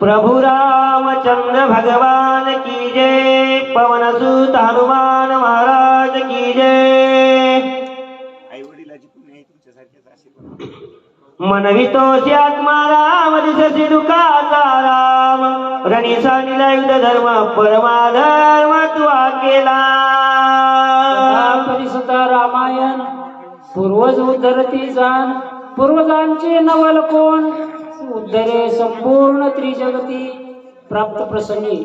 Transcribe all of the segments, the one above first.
प्रभु रामचंद्र भगवान की जय पवन सुत हनुमान महाराज की जय। आई वडिलाची पुण्य तुमच्यासारखेच आशीर्वाद आत्मा राम दिससी दुखाचा राम। रणीसा निलयुध धर्म परमाधर्म तू केला परिसुता रामायण पूर्वज उद्धरती जाण। पूर्वजांचे नवल कोण? उद्धरे संपूर्ण त्रिजगती प्राप्त प्रसंगी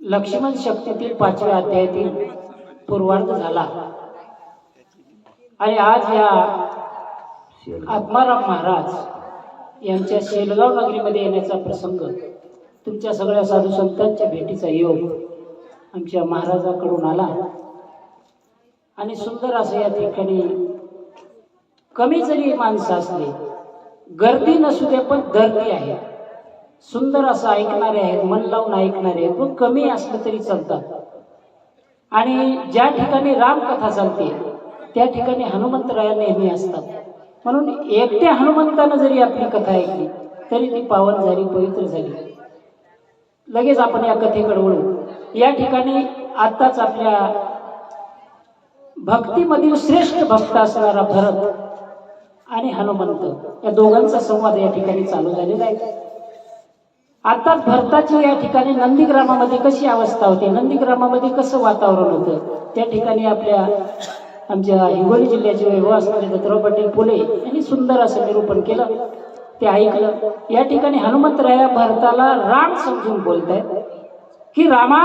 लक्ष्मण शक्तीतील पाचव्या अध्यायातील पूर्वार्ध झाला. आणि आज या आत्माराम महाराज यांच्या शेलगाव नगरीमध्ये येण्याचा प्रसंग तुमच्या सगळ्या साधू संतांच्या भेटीचा योग आमच्या महाराजाकडून आला. आणि सुंदर असं या ठिकाणी कमी जरी माणसं असली गर्दी नसू दे पण गर्दी आहे. सुंदर असं ऐकणारे आहेत मन लावून ऐकणारे आहेत. पण कमी असलं तरी चालतात. आणि ज्या ठिकाणी रामकथा चालते त्या ठिकाणी हनुमंतराया नेहमी असतात. म्हणून एकट्या हनुमंतानं जरी आपली कथा ऐकली तरी ती पावन झाली पवित्र झाली. लगेच आपण या कथेकडे वळू. या ठिकाणी आत्ताच आपल्या भक्तीमधील श्रेष्ठ भक्त असणारा भरत आणि हनुमंत. या दोघांचा संवाद या ठिकाणी चालू झालेला आहे. आताच भरताची या ठिकाणी नंदीग्रामामध्ये कशी अवस्था होती? नंदीग्रामामध्ये कसं वातावरण होतं? त्या ठिकाणी आपल्या आमच्या हिंगोली जिल्ह्याचे वैभव असणारे दत्तराव पाटील फुले यांनी सुंदर असं निरूपण केलं. ते ऐकलं. या ठिकाणी हनुमंतराया भरताला राम समजून बोलतायत की रामा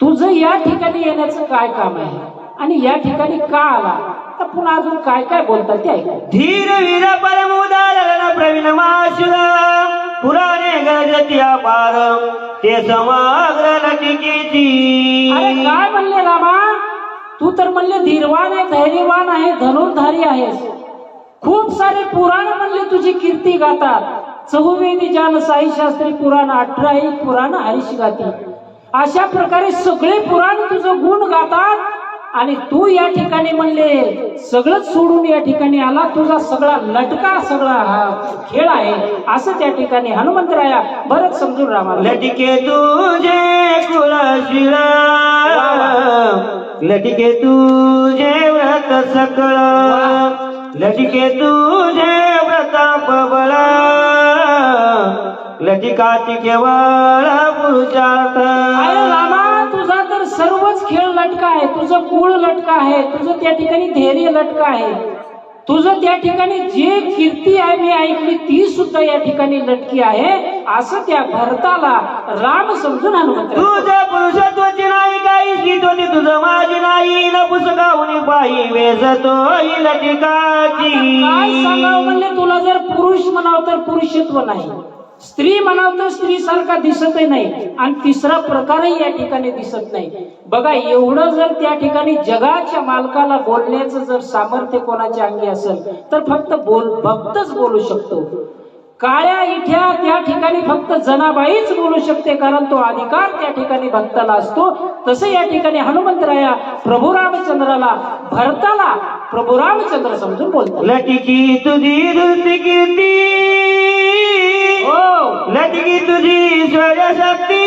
तुझं या ठिकाणी येण्याचं काय काम आहे? आणि या ठिकाणी का आला? तर पुन्हा अजून काय काय बोलतात ते ऐका. धीर वीर परमुदालन प्रवीण माशुर पुराणे गरजती अपार ते समग्र अरे काय म्हणले रामा? तू तर म्हणले धीरवान आहे धैर्यवान आहे धनुर्धारी आहेस. खूप सारे पुराण म्हणले तुझी कीर्ती गातात. चहुवेदी जान साई शास्त्री पुराण अठराही पुराण हरीश गाती. अशा प्रकारे सगळे पुराण तुझं गुण गातात. आणि तू या ठिकाणी म्हणले सगळंच सोडून या ठिकाणी आला तुझा सगळा लटका सगळा हा खेळ आहे असं त्या ठिकाणी हनुमंतराया बरंच समजून रामाला लटिके तुझे कुळशिर लटिके तुझे व्रत सकळ लटिके तुझे व्रताप बळ लटिकाची केवळ पुरुषार्थ. सर्वच खेळ लटका आहे. तुझं कुळ लटका आहे. तुझं त्या ठिकाणी धैर्य लटका आहे. तुझं त्या ठिकाणी जे कीर्ती आहे मी ऐकली ती सुद्धा या ठिकाणी लटकी आहे. असं त्या भरताला राम समजून हनुमंत तुझं पुरुषत्वाची नाही काही स्थिती तुझं माझी नाही. न पुस्तकाहून पायी वेसतो लटिकाची काय सांगावं म्हणले तुला? जर पुरुष म्हणाव तर पुरुषत्व नाही. स्त्री म्हणाव तर स्त्री सारखा दिसतही नाही. आणि तिसरा प्रकारही या ठिकाणी दिसत नाही. बघा एवढं जर त्या ठिकाणी जगाच्या मालकाला बोलण्याचं जर सामर्थ्य कोणाच्या अंगी असेल तर फक्त बोल भक्तच बोलू शकतो. काळ्या इथ्या त्या ठिकाणी फक्त जनाबाईच बोलू शकते कारण तो अधिकार त्या ठिकाणी भक्ताला असतो. तसे या ठिकाणी हनुमंतराया प्रभू रामचंद्राला भरताला प्रभू रामचंद्र समजून बोलतात. लटिकी तुझी हो लटकी तुझी ईश्वर शक्ती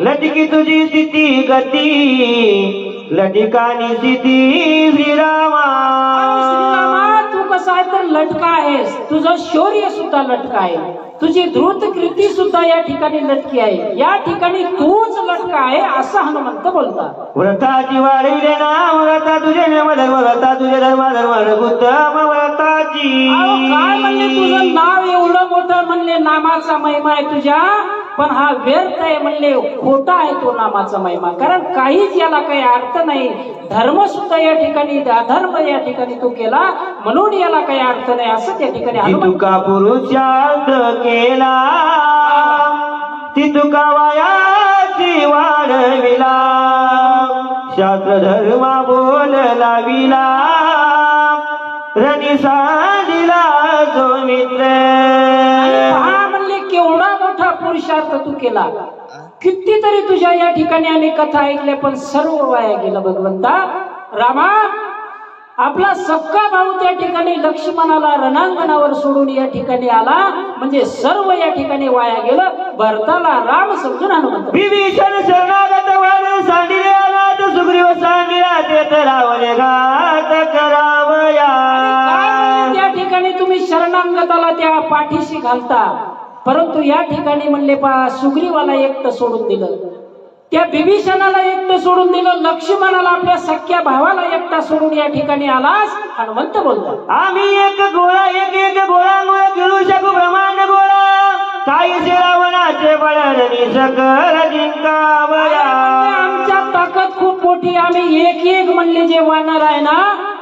लटकी तुझी स्थिती गती. लटिकानी स्थिती श्रीरामा तू कसा आहे तर लटका आहेस? तुझं शौर्य सुद्धा लटका आहे. तुझी द्रुत कृती सुद्धा या ठिकाणी लटकी आहे. या ठिकाणी तूच लटका आहे असं हनुमंत बोलतात. व्रताची वाढविले नाम व्रता तुझे धर्म व्रता तुझे धर्म धर्म व्रताची. मोठं म्हणले नामाचा महिमा आहे तुझ्या पण हा व्यर्थ आहे म्हणले खोटा आहे तो नामाचा महिमा. कारण काहीच याला काही अर्थ नाही. धर्म सुद्धा या ठिकाणी अधर्म या ठिकाणी तू केला म्हणून याला काही अर्थ नाही असं त्या ठिकाणी तुका पुरुषार्थ केला ती तुका वयाची वाढविला शास्त्र धर्म बोल लाविला रनिसा दिला जो मित्र. पहा म्हणले केवढा मोठा पुरुषार्थ तू केला. कितीतरी तुझ्या या ठिकाणी आम्ही कथा ऐकल्या पण सर्व वाया गेलं भगवंता. रामा आपला सक्का भाऊ त्या ठिकाणी लक्ष्मणाला रणांगणावर सोडून या ठिकाणी आला. म्हणजे सर्व या ठिकाणी वाया गेलं. भरताला राम समजून हनुमंत विभीषण शरणागत सुग्रीव सांगिला ते तर रावले घात पाठीशी घालता परंतु या ठिकाणी म्हणले पा सुग्रीवाला एकटं सोडून दिलं. त्या बिभीषणाला एकटं सोडून दिलं. लक्ष्मणाला आपल्या सख्या भावाला एकटा सोडून या ठिकाणी आलास. हनुमंत बोलतात आम्ही एक गोळा एक एक गोळामुळे खेळू शकू ब्रह्मांड गोळा. काही रावणाचे बळणी सकल जिंकावया. आमच्या ताकद खूप मोठी आम्ही एक एक म्हणले जे वानर आहे ना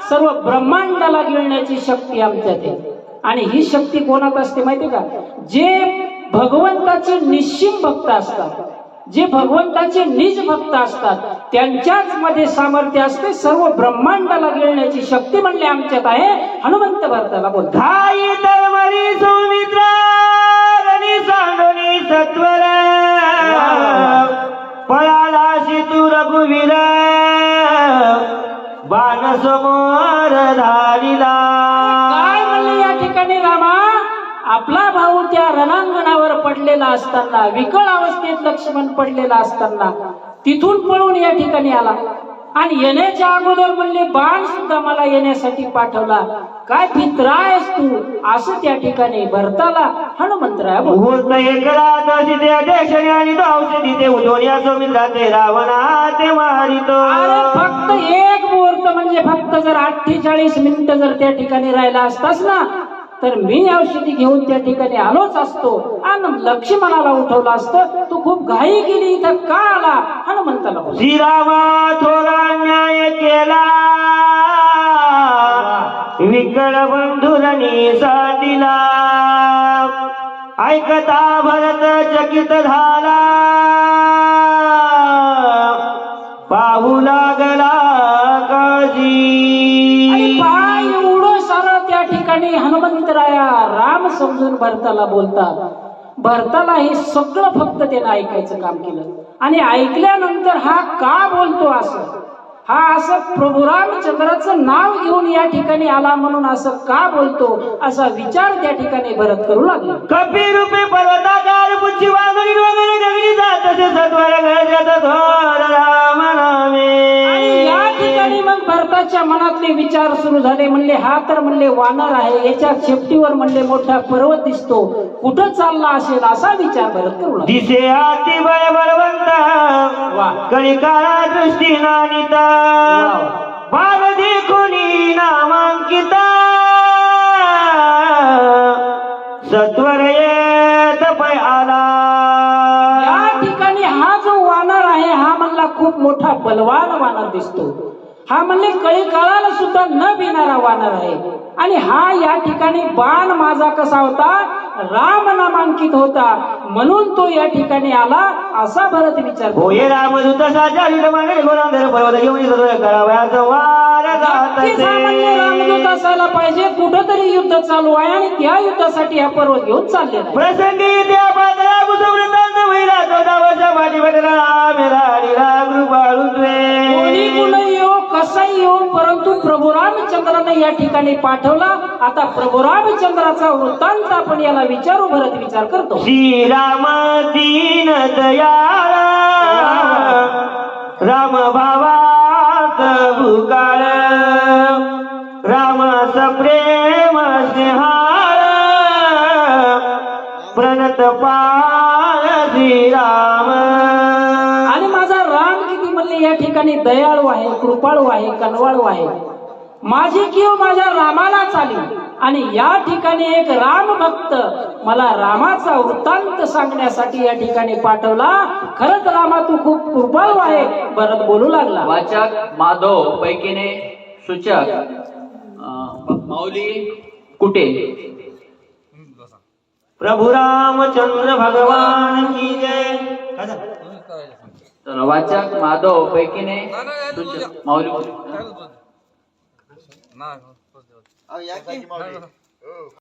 सर्व ब्रह्मांडाला गिळण्याची शक्ती आमच्यात आहे. आणि ही शक्ती कोणात असते माहितीये का? जे भगवंताचे निश्चिम भक्त असतात जे भगवंताचे निज भक्त असतात त्यांच्याच मध्ये सामर्थ्य असते सर्व ब्रह्मांडाला गिळण्याची शक्ती म्हणले आमच्यात आहे. हनुमंत भरताला सांडोनी सत्वर पळाला तू रघुवीर बाण समोर धारिला काय या ठिकाणी रामा. आपला भाऊ त्या रणांगणावर पडलेला असताना विकळ अवस्थेत लक्ष्मण पडलेला असताना तिथून पळून या ठिकाणी आला. आणि येण्याच्या अगोदर म्हणले बाण सुद्धा मला येण्यासाठी पाठवला. काय भित्रा आहेस तू? असं त्या ठिकाणी भरताला हनुमंतराय फक्त एक मुहूर्त म्हणजे फक्त जर अठ्ठेचाळीस मिनिटं जर त्या ठिकाणी राहिला असतास ना तर मी औषधी घेऊन त्या ठिकाणी आलोच असतो. आणि लक्ष्मणाला उठवलं असतं. तू खूप घाई केली इथं. का आला? हनुमंताला श्रीरामा थोडा न्याय केला. विकळ बंधुरणी साधिला. ऐकता भरत चकित झाला. पाहू लागला काजी ठिकाणी हनुमंतराया राम समजून भरताला बोलतात. भरताला हे सगळं फक्त त्यानं ऐकायचं काम केलं. आणि ऐकल्यानंतर हा का बोलतो असं? हा असं प्रभू रामचंद्राचं नाव घेऊन या ठिकाणी आला म्हणून असं का बोलतो? असा विचार त्या ठिकाणी भरत करू लागला. कपी रूपे पर्वताकार पुच्छी वागणी वगैरे जगली जात तसे सत्वर गरजत जातात हो भरताच्या मनातले विचार सुरू झाले. म्हणले हा तर म्हणले वानर आहे. याच्या शेपटीवर म्हणले मोठा पर्वत दिसतो. कुठं चालला असेल असा विचार भरत करू दिसे बळ बळवंत वा. कणिकाला दृष्टी नानित बाल देखुनी नामांकित सत्वर येत पै आला. या ठिकाणी हा जो वानर आहे हा म्हणला खूप मोठा बलवान वानर दिसतो. हा म्हणले कळी काळाला सुद्धा न भिणारा वानर आहे. आणि हा या ठिकाणी बाण माझा कसा होता? राम नामांकित होता. म्हणून तो या ठिकाणी आला असा भरत विचार. होय रामदूत रामदूत असायला पाहिजे. कुठंतरी युद्ध चालू आहे आणि त्या युद्धासाठी हा पर्वत घेऊन चाललेला आहे. प्रसंगी त्या कोणी कुणी कसाही येऊन परंतु प्रभू रामचंद्राने या ठिकाणी पाठवला. आता प्रभू रामचंद्राचा वृत्तांत आपण याला विचारू भरत विचार करतो. श्रीराम दीन दयाळ राम भावात भूकाळ राम प्रेम स्नेहाळ प्रणत पा ठिकाणी दयाळू आहे कृपाळू आहे कनवाळू आहे. माझी किंवा माझ्या रामालाच आली आणि या ठिकाणी एक राम भक्त मला रामाचा वृत्तांत सांगण्यासाठी या ठिकाणी पाठवला. खरंच रामा तू खूप कृपाळू आहे. भरत बोलू लागला. वाचक माधव पैकीने सूचक माऊली कुठे प्रभु रामचंद्र भगवान की जय. तर वाचक माधव पैकीने सूचक माऊली कुठे ना